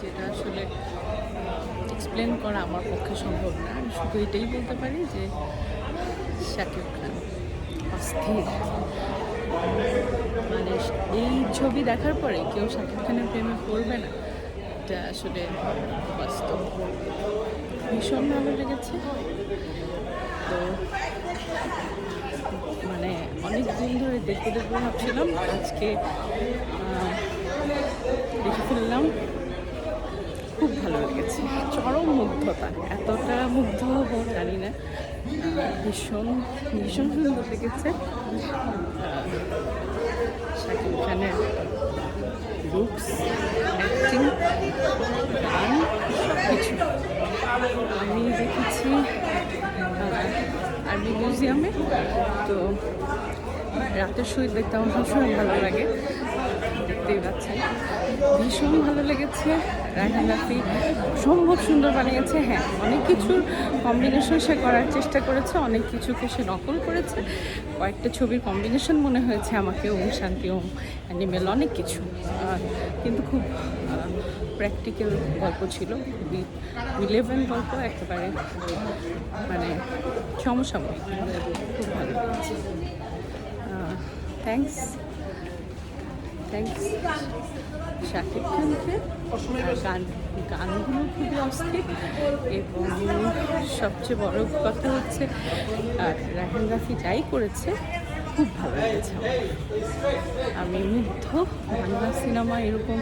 যেটা আসলে এক্সপ্লেন করা আমার পক্ষে সম্ভব না। আমি শুধু এটাই বলতে পারি যে, শাকিব খান অস্থির। মানে এই ছবি দেখার পরে কেউ শাকিব খানের প্রেমে পড়বে না। এটা আসলে বাস্তব। ভীষণ ভালো লেগেছে। তো মানে অনেক দিন ধরে দেখতে দেখতে ভাবছিলাম, আজকে ফেললাম খুব ভালো লেগেছে। চরম মুগ্ধতা। এতটা মুগ্ধ হব জানি না। ভীষণ ভীষণ সুন্দর লেগেছে। শাকিব খানের লুকস অ্যাক্টিং গান কিছু আমি দেখেছি আর্মি মিউজিয়ামে তো রাতের শহীদ দেখতে আমার সবসময় ভালো লাগে। দেখতেই পাচ্ছেন। ভীষণ ভালো লেগেছে। রায়হান রাফি সম্ভব সুন্দর বানিয়েছে। হ্যাঁ অনেক কিছুর কম্বিনেশন সে করার চেষ্টা করেছে, অনেক কিছুকে সে নকল করেছে। কয়েকটা ছবির কম্বিনেশন মনে হয়েছে আমাকে, ওম শান্তি, ওম অ্যানিমেল অনেক কিছু। কিন্তু খুব প্র্যাকটিক্যাল গল্প ছিল। খুবই রিলেভেন্ট গল্প একেবারে। মানে সমসাময়িক। খুব ভালো থ্যাংকস থ্যাংকস শাকিব খানকে গান গানগুলো খুবই অস্থির এবং সবচেয়ে বড় কথা হচ্ছে, আর রাহেন রাফি যাই করেছে, খুব ভালো লেগেছে আমি মুগ্ধ। বাংলা সিনেমা এরকম